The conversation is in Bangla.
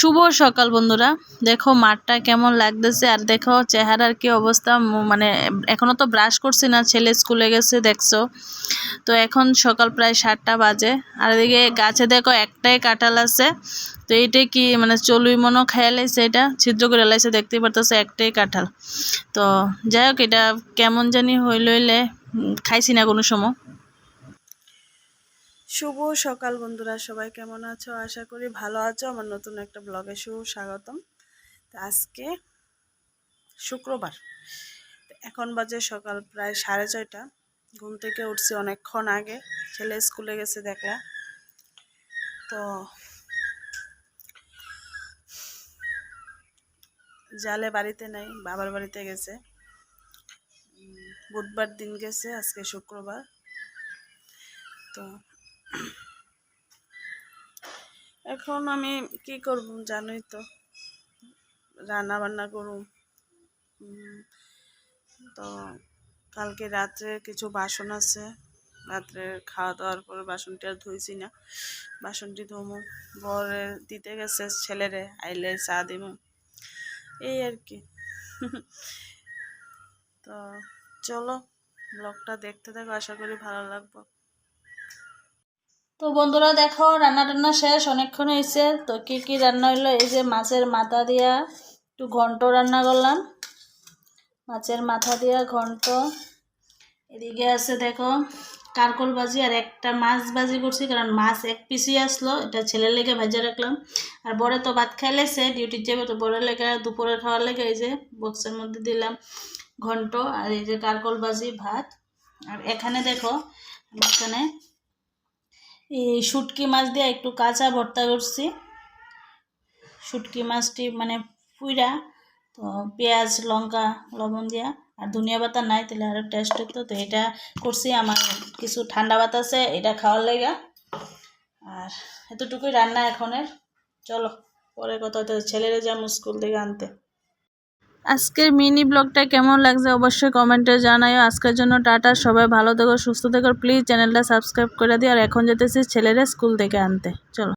শুভ সকাল বন্ধুরা। দেখো মাঠটা কেমন লাগতেছে আর দেখো চেহারার কি অবস্থা। মানে এখনও তো ব্রাশ করছি না, ছেলে স্কুলে গেছে, দেখছ। তো এখন সকাল প্রায় সাতটা বাজে। আর এদিকে গাছে দেখো একটাই কাঁঠাল আছে। তো এইটাই কি মানে চলুই মনো খেয়ে লাইছে এটা। ছিদ্র করে লাইছে, দেখতেই পারতেছে একটাই কাঁঠাল। তো যাই হোক, এটা কেমন জানি হইল খাইছি না কোনো সময়। শুভ সকাল বন্ধুরা, সবাই কেমন আছো? আশা করি ভালো আছো। আমার নতুন একটা ব্লগে শুভ স্বাগতম। তো আজকে শুক্রবার। এখন বাজে সকাল প্রায় সাড়ে ছয়টা। ঘুম থেকে উঠছি অনেকক্ষণ আগে। ছেলে স্কুলে গেছে দেখলা। তো জালে বাড়িতে নাই, বাবার বাড়িতে গেছে। বুধবার দিন গেছে, আজকে শুক্রবার। তো এখন আমি কি করব জানোই তো। রান্না বান্না করুম তো কালকে রাত্রে কিছু বাসন আছে। রাত্রে খাওয়া দাওয়ার পরে বাসনটি আর ধুইছি না। বাসনটি ধুমু। বরে দিতে গেছে ছেলেরে, আইলে চা দিমু। এই আর কি। তো চলো, ব্লগটা দেখতে থাকো, আশা করি ভালো লাগবে। তো বন্ধুরা দেখো রান্না টান্না শেষ, অনেকক্ষণ হয়েছে তো কি কি রান্না হইল? এই যে মাছের মাথা দিয়া একটু ঘন্ট রান্না করলাম। মাছের মাথা দিয়া ঘন্ট। এদিকে আছে দেখো, কারকল ভাজি আর একটা মাছ ভাজি করছি, কারণ মাছ এক পিসই আসলো। এটা ছেলের লেগে ভেজে রাখলাম। আর বড়ে তো ভাত খাইলেছে ডিউটির যাবে তো বড়ের লেগে দুপুরে খাওয়ার লেগে এই যে বক্সের মধ্যে দিলাম ঘন্ট আর এই যে কারকল ভাজি, ভাত। আর এখানে দেখো এখানে এই শুটকি মাছ দিয়ে একটু কাঁচা ভর্তা করছি। শুটকি মাছটি মানে পুইরা, তো পেঁয়াজ, লঙ্কা, লবণ দিয়া। আর ধনিয়া পাতা নাই, তাহলে আরও টেস্ট হতো তো এটা করছি আমার কিছু ঠান্ডা আছে, এটা খাওয়ার লেগা। আর এতটুকুই রান্না এখনের। চলো, পরে কথা ছেলেরা যাব স্কুল থেকে আনতে। আজকের মিনি ব্লগটা কেমন লাগছে অবশ্যই কমেন্টে জানাইও। আজকের জন্য টাটা, সবাই ভালো থেকো, সুস্থ থেকো। প্লিজ চ্যানেলটা সাবস্ক্রাইব করে দিও। আর এখন যেতেছি ছেলেরা স্কুল থেকে আনতে। চলো।